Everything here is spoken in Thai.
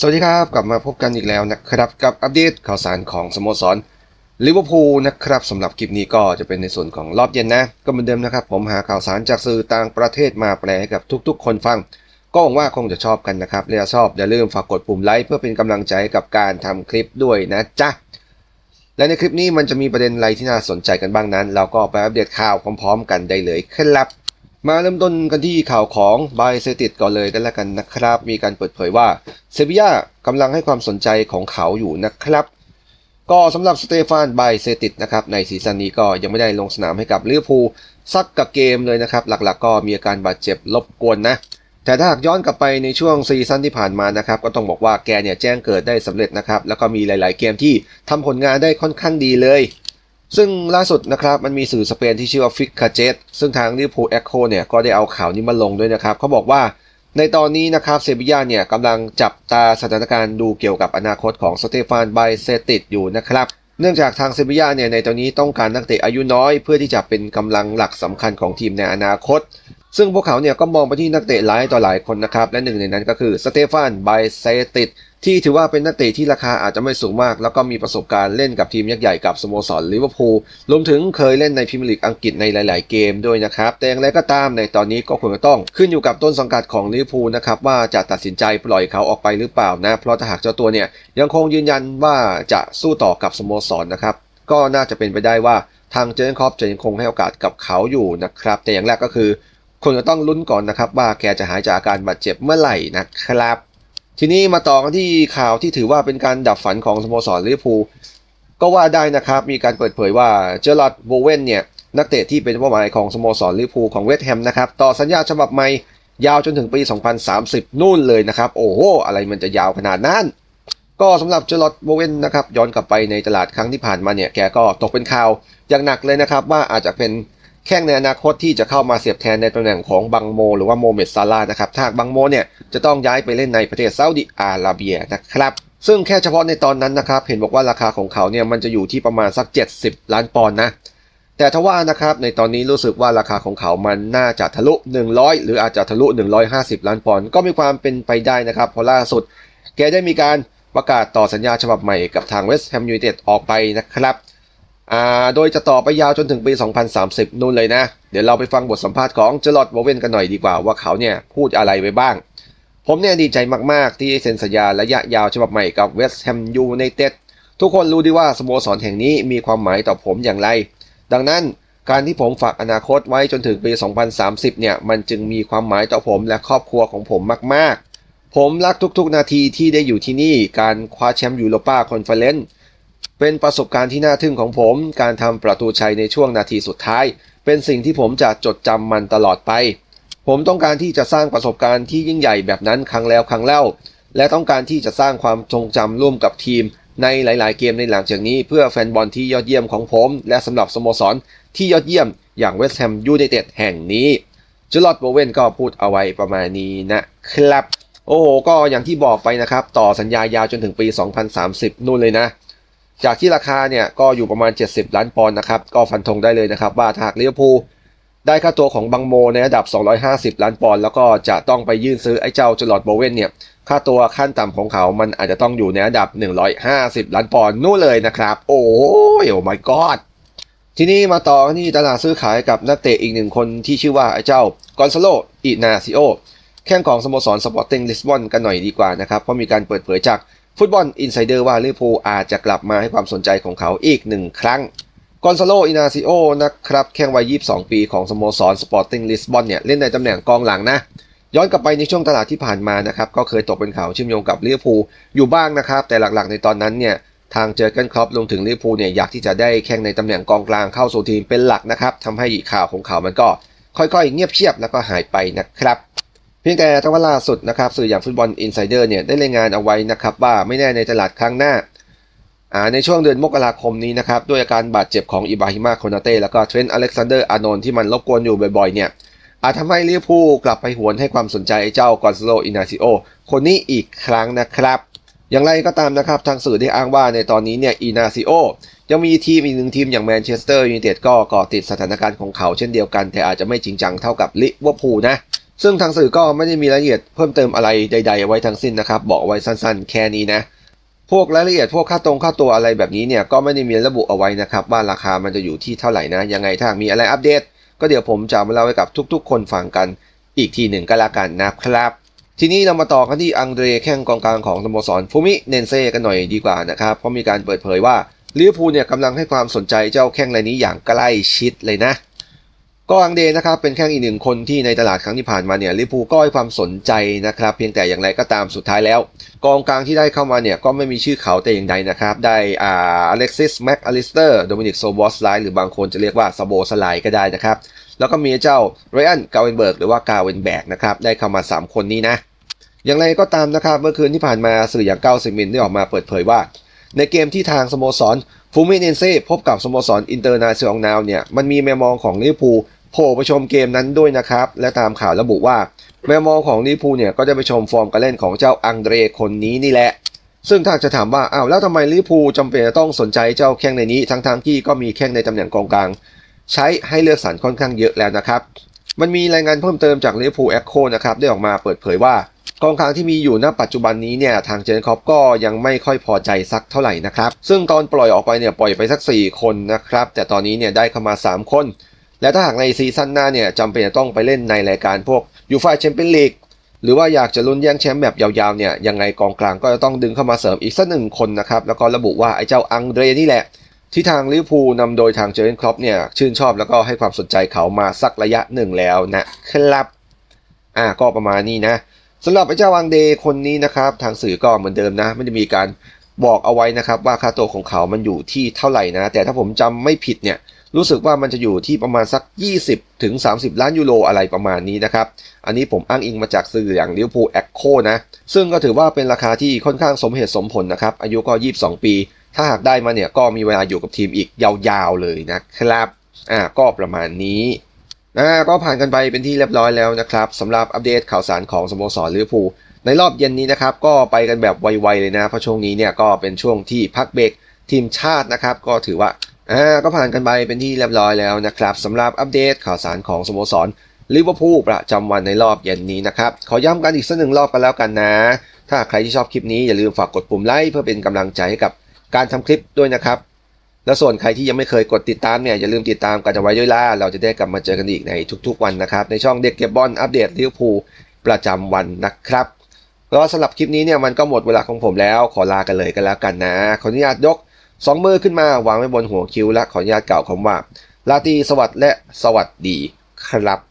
สวัสดีครับ กลับมาพบกันอีกแล้วนะครับ กับอัปเดตข่าวสารของสโมสรลิเวอร์พูลนะครับสำหรับคลิปนี้ก็จะเป็นในส่วนของรอบเย็นนะ ก็เหมือนเดิมนะครับ ผมหาข่าวสารจากสื่อต่างประเทศมาแปลให้กับทุกๆ คนฟัง ก็หวังว่าคงจะชอบกันนะครับและชอบอย่าลืมฝากกดปุ่มไลค์เพื่อเป็นกำลังใจกับการทำคลิปด้วยนะจ๊ะและในคลิปนี้มันจะมีประเด็นอะไรที่น่าสนใจกันบ้างนั้น เราก็ไปอัปเดตข่าวพร้อม ๆ กันได้เลยครับ มาเริ่มต้นกันที่ข่าวของไบเซติดก่อนเลยกันแล้วกันนะครับ มีการเปิดเผยว่าเซบียากำลังให้ความสนใจของเขาอยู่นะครับ ก็สำหรับสเตฟานไบเซติดนะครับในซีซั่นนี้ก็ยังไม่ได้ลงสนามให้กับลิเวอร์พูลสักกับเกมเลยนะครับ หลักๆ ก็มีอาการบาดเจ็บรบกวนนะ แต่ถ้าหากย้อนกลับไปในช่วงซีซั่นที่ผ่านมานะครับก็ต้องบอกว่าแกเนี่ยแจ้งเกิดได้สำเร็จนะครับแล้วก็มีหลาย ๆ เกมที่ทำผลงานได้ค่อนข้างดีเลย ซึ่งล่าสุดนะครับมันมีสื่อสเปนที่ชื่อว่าฟิกคาเจตซึ่งทางลิเวอร์พูลเอ็โคเนี่ยก็ได้เอาข่าวนี้มาลงด้วยนะครับเขาบอกว่าในตอนนี้นะครับเซบียาเนี่ยกำลังจับตาสถานการณ์ดูเกี่ยวกับอนาคตของสเตฟานไบเซติดอยู่นะครับเนื่องจากทางเซบียาเนี่ยในตอนนี้ต้องการนักเตะอายุน้อย เพื่อที่จะเป็นกำลังหลักสำคัญของทีมในอนาคต ซึ่งพวกเขาเนี่ยก็มองไปที่นักเตะหลายต่อหลายคนนะครับและหนึ่งในนั้นก็คือสเตฟานไบเซติดที่ถือว่าเป็นนักเตะที่ราคาอาจจะไม่สูงมาก แล้วก็มีประสบการณ์เล่นกับทีมยักษ์ใหญ่กับสโมสรลิเวอร์พูลรวมถึงเคยเล่นในพรีเมียร์ลีกอังกฤษในหลาย ๆ เกมด้วยนะครับ แต่อย่างไรก็ตามในตอนนี้ก็ควรจะต้องขึ้นอยู่กับต้นสังกัดของลิเวอร์พูลนะครับว่าจะตัดสินใจปล่อยเขาออกไปหรือเปล่านะ เพราะถ้าหากเจ้าตัวเนี่ยยังคงยืนยันว่าจะสู้ต่อกับสโมสรนะครับก็น่าจะเป็นไปได้ว่าทางเจนคอปจะยังคงให้โอกาสกับเขาอยู่นะครับแต่อย่างแรกก็คือ ควรจะต้องลุ้นก่อนนะครับ ว่าแกจะหายจากอาการบาดเจ็บเมื่อไหร่นะครับ ทีนี้มาต่อกันที่ข่าวที่ถือว่าเป็นการดับฝันของสโมสรลิเวอร์พูลก็ว่าได้นะครับ มีการเปิดเผยว่าเจอร์ลดโบเวนเนี่ย นักเตะที่เป็นเป้าหมายของสโมสรลิเวอร์พูลของเวสต์แฮมนะครับ ต่อสัญญาฉบับใหม่ยาวจนถึงปี 2030 นู่นเลยนะครับ โอ้โห อะไรมันจะยาวขนาดนั้น ก็สำหรับเจอร์ลดโบเวนนะครับ ย้อนกลับไปในตลาดครั้งที่ผ่านมาเนี่ย แกก็ตกเป็นข่าวอย่างหนักเลยนะครับ ว่าอาจจะเป็น แข้งในอนาคตที่จะเข้ามาเสียบแทนในตำแหน่งของบังโม หรือว่าโมเมดซาลานะครับถ้าหากบังโมเนี่ยจะต้องย้ายไปเล่นในประเทศซาอุดิอาระเบียนะครับซึ่งแค่เฉพาะในตอนนั้นนะครับ เห็นบอกว่าราคาของเขาเนี่ยมันจะอยู่ที่ประมาณสัก 70 ล้านปอนด์นะ แต่ทว่านะครับในตอนนี้รู้สึกว่าราคาของเขามันน่าจะทะลุ 100 หรืออาจจะทะลุ 150 ล้านปอนด์ก็มีความเป็นไปได้นะครับเพราะล่าสุด แกได้มีการประกาศต่อสัญญาฉบับใหม่กับทางเวสต์แฮมยูไนเต็ดออกไปนะครับ อ่าโดยจะต่อไปยาวจนถึงปี 2030 นู่นเลยนะ เดี๋ยวเราไปฟังบทสัมภาษณ์ของเจอร์ลอดโบเวนกันหน่อยดีกว่าว่าเขาเนี่ยพูดอะไรไปบ้าง ผมเนี่ยดีใจมากๆ ที่เซ็นสัญญาระยะยาวฉบับใหม่กับเวสต์แฮมยูไนเต็ดทุกคนรู้ดีว่าสโมสรแห่งนี้มีความหมายต่อผมอย่างไร ดังนั้นการที่ผมฝากอนาคตไว้จนถึงปี 2030 เนี่ย มันจึงมีความหมายต่อผมและครอบครัวของผมมาก ๆ ผมรักทุกๆ นาทีที่ได้อยู่ที่นี่ การคว้าแชมป์ยูโรปาคอนเฟอเรนซ์ เป็นประสบการณ์ที่น่าทึ่งของผม การทำประตูชัยในช่วงนาทีสุดท้าย เป็นสิ่งที่ผมจะจดจำมันตลอดไป ผมต้องการที่จะสร้างประสบการณ์ที่ยิ่งใหญ่แบบนั้นครั้งแล้วครั้งเล่า และต้องการที่จะสร้างความทรงจำร่วมกับทีม ในหลาย ๆ เกมในหลังจากนี้เพื่อแฟนบอลที่ยอดเยี่ยมของผม และสำหรับสโมสรที่ยอดเยี่ยมอย่างเวสต์แฮมยูไนเต็ดแห่งนี้จูลอดโบเวนก็พูดเอาไว้ประมาณนี้นะครับ โอ้โหก็อย่างที่บอกไปนะครับ ต่อสัญญายาวจนถึงปี 2030 นู่นเลยนะ จากที่ราคาเนี่ยก็อยู่ประมาณ 70 ล้านปอนด์นะครับ ก็ฟันธงได้เลยนะครับ ว่าถ้าหากลิเวอร์พูลได้ค่าตัวของบังโมในระดับ 250 ล้านปอนด์แล้วก็จะต้องไปยื่นซื้อไอ้เจ้าจลอดโบเวนเนี่ยค่าตัวขั้นต่ำของเขา มันอาจจะต้องอยู่ในระดับ 150 ล้านปอนด์นู่นเลยนะครับ โอ้ยโอ้ my god ทีนี้มาต่อที่ตลาดซื้อขายกับนักเตะอีกหนึ่งคนที่ชื่อว่าไอ้เจ้ากอนซาโลอินาซิโอแข้งของสโมสรสปอร์ติ้งลิสบอนกันหน่อยดีกว่านะครับ เพราะมีการเปิดเผยจาก ฟุตบอลอินไซเดอร์ว่าลิเวอร์พูลอาจจะกลับมาให้ความสนใจของเขาอีกหนึ่งครั้งกอนซาโลอินาซิโอนะครับแข้งวัย 22 ปีของสโมสรสปอร์ติ้งลิสบอนเนี่ยเล่นในตำแหน่งกองหลังนะย้อนกลับไปในช่วงตลาดที่ผ่านมานะครับก็เคยตกเป็นข่าวเชื่อมโยงกับลิเวอร์พูลอยู่บ้างนะครับ แต่หลักๆในตอนนั้นเนี่ยทางเจอร์เกนครอปลงถึงลิเวอร์พูลเนี่ยอยากที่จะได้แข่งในตำแหน่งกองกลางเข้าสู่ทีมเป็นหลักนะครับทำให้ข่าวของเขามันก็ค่อยๆ เงียบเชียบแล้วก็หายไปนะครับ พียงแต่ทว่าล่าสุดนะครับสื่ออย่างฟุตบอลอินไซเดอร์เนี่ยได้รายงานเอาไว้นะครับว่าไม่แน่ในตลาดครั้งหน้าในช่วงเดือนมกราคมนี้นะครับด้วยอาการบาดเจ็บของอิบราฮิมาโคนาเต้แล้วก็เทรนต์อเล็กซานเดอร์อานนท์ที่มันรบกวนอยู่บ่อยๆเนี่ยอาจทำให้ลิเวอร์พูลกลับไปหวนให้ความสนใจไอ้เจ้ากอนซโลอินาซิโอคนนี้อีกครั้งนะครับ อย่างไรก็ตามนะครับทางสื่อได้อ้างว่าในตอนนี้เนี่ยอีนาซิโอยังมีทีมอีกหนึ่งทีมอย่างแมนเชสเตอร์ยูไนเต็ดก็ก่อติดสถานการณ์ของเขาเช่นเดียวกัน แต่อาจจะไม่จริงจังเท่ากับลิเวอร์พูลนะ ซึ่งทางสื่อก็ไม่ได้มีรายละเอียดเพิ่มเติมอะไรใด ๆ ไว้ทั้งสิ้นนะครับ บอกไว้สั้นๆ แค่นี้นะ พวกรายละเอียดพวกค่าตรงค่าตัวอะไรแบบนี้เนี่ยก็ไม่ได้มีระบุเอาไว้นะครับ ว่าราคามันจะอยู่ที่เท่าไหร่นะ ยังไงถ้ามีอะไรอัปเดต ก็เดี๋ยวผมจะมาเล่าให้กับทุกๆ คนฟังกันอีกทีหนึ่งก็แล้วกันนะครับ ทีนี้เรามาต่อกันที่อังเดรแข้งกองกลางของสโมสรฟูมิเนนเซ่กันหน่อยดีกว่านะครับเพราะมีการเปิดเผยว่าลิเวอร์พูลเนี่ยกำลังให้ความสนใจเจ้าแข้งรายนี้อย่างใกล้ชิดเลยนะ ก็อังเดนะครับเป็นแข้งอีกหนึ่งคนที่ในตลาดครั้งที่ผ่านมาเนี่ยลิเวอร์พูก็ให้ความสนใจนะครับ เพียงแต่อย่างไรก็ตามสุดท้ายแล้ว กองกลางที่ได้เข้ามาเนี่ยก็ไม่มีชื่อเขาแต่อย่างใดนะครับ ได้อ่าอเล็กซิสแม็กอลิสเตอร์โดมินิกโซบอสไลหรือบางคนจะเรียกว่าซาโบสไลก็ได้นะครับ แล้วก็มีเจ้าไรอันกาเวนเบิร์กหรือว่ากาเวนแบกนะครับได้เข้ามา 3 คนนี้นะอย่างไรก็ตามนะครับเมื่อคืนที่ผ่านมาสื่ออย่างเก้าสิมินได้ออกมาเปิดเผยว่า ในเกมที่ทางสโมสรฟูมิเนนเซ่พบกับสโมสรอินเตอร์นาชั่นแนลเนี่ยมันมีแมวมองของลิเวอร์พูล โผล่ไปชมเกมนั้นด้วยนะครับ และตามข่าวระบุว่า แมวมองของลิเวอร์พูเนี่ยก็จะไปชมฟอร์มการเล่นของเจ้าอังเดรคนนี้นี่แหละ ซึ่งถ้าจะถามว่าอ้าวแล้วทำไมลิเวอร์พูจำเป็นจะต้องสนใจเจ้าแข้งในนี้ ทั้งๆที่ก็มีแข้งในตำแหน่งกองกลาง ใช้ให้เลือกสรรค่อนข้างเยอะแล้วนะครับมันมีรายงานเพิ่มเติมจากลิเวอร์พูแอคโคนะครับได้ออกมาเปิดเผยว่ากองกลางที่มีอยู่ณปัจจุบันนี้เนี่ยทางเจนคอปก็ยังไม่ค่อยพอใจสักเท่าไหร่นะครับ ซึ่งตอนปล่อยออกไปเนี่ยปล่อยไปสัก 4 คนนะครับ แต่ตอนนี้เนี่ยได้เข้ามา 3 คน และถ้าหากในซีซั่นหน้าเนี่ยจำเป็นจะต้องไปเล่นในรายการพวกยูฟ่าแชมเปี้ยนลีกหรือว่าอยากจะลุ้นแย่งแชมป์แบบยาวๆเนี่ยยังไงกองกลางก็จะต้องดึงเข้ามาเสริมอีกสักหนึ่งคนนะครับ แล้วก็ระบุว่าไอ้เจ้าอังเดรนี่แหละ ที่ทางลิเวอร์พูลนำโดยทางเจอร์เกนครอปเนี่ยชื่นชอบแล้วก็ให้ความสนใจเขามาสักระยะหนึ่งแล้วนะครับอ่าก็ประมาณนี้นะสำหรับไอ้เจ้าวังเดย์คนนี้นะครับ ทางสื่อก็เหมือนเดิมนะไม่ได้มีการบอกเอาไว้นะครับว่าค่าตัวของเขามันอยู่ที่เท่าไหร่นะ แต่ถ้าผมจำไม่ผิดเนี่ย รู้สึกว่ามันจะอยู่ที่ประมาณสัก 20 ถึง 30 ล้านยูโรอะไรประมาณนี้นะครับ อันนี้ผมอ้างอิงมาจากสื่ออย่างลิเวอร์พูลแอคโคนะ ซึ่งก็ถือว่าเป็นราคาที่ค่อนข้างสมเหตุสมผลนะครับ อายุก็ 22 ปี ถ้าหากได้มาเนี่ยก็มีเวลาอยู่กับทีมอีกยาวๆเลยนะครับ อ่าก็ประมาณนี้อ่าก็ผ่านกันไปเป็นที่เรียบร้อยแล้วนะครับสำหรับอัปเดตข่าวสารของสโมสรลิเวอร์พูลในรอบเย็นนี้นะครับก็ไปกันแบบไวๆเลยนะเพราะช่วงนี้เนี่ยก็เป็นช่วงที่พักเบรกทีมชาตินะครับ ก็ถือว่า อ่าก็ผ่านกันไปเป็นที่เรียบร้อยแล้วนะครับสำหรับอัปเดตข่าวสารของสโมสรลิเวอร์พูลประจำวันในรอบเย็นนี้นะครับ ขอย้ำกันอีกสักหนึ่งรอบกันแล้วกันนะ ถ้าใครที่ชอบคลิปนี้อย่าลืมฝากกดปุ่มไลค์เพื่อเป็นกำลังใจให้กับการทำคลิปด้วยนะครับ และส่วนใครที่ยังไม่เคยกดติดตามเนี่ยอย่าลืมติดตามกันเอาไว้ด้วยล่ะเราจะได้กลับมาเจอกันอีกในทุกๆวันนะครับ ในช่องเด็กเก็บบอลอัปเดตลิเวอร์พูลประจำวันนะครับก็สำหรับคลิปนี้เนี่ยมันก็หมดเวลาของผมแล้วขอลากันเลยกันแล้วกันนะขออนุญาตยก สองมือขึ้นมาวางไว้บนหัวคิ้วและขออนุญาตกล่าวคำว่าลาตีสวัสดิ์และสวัสดีครับ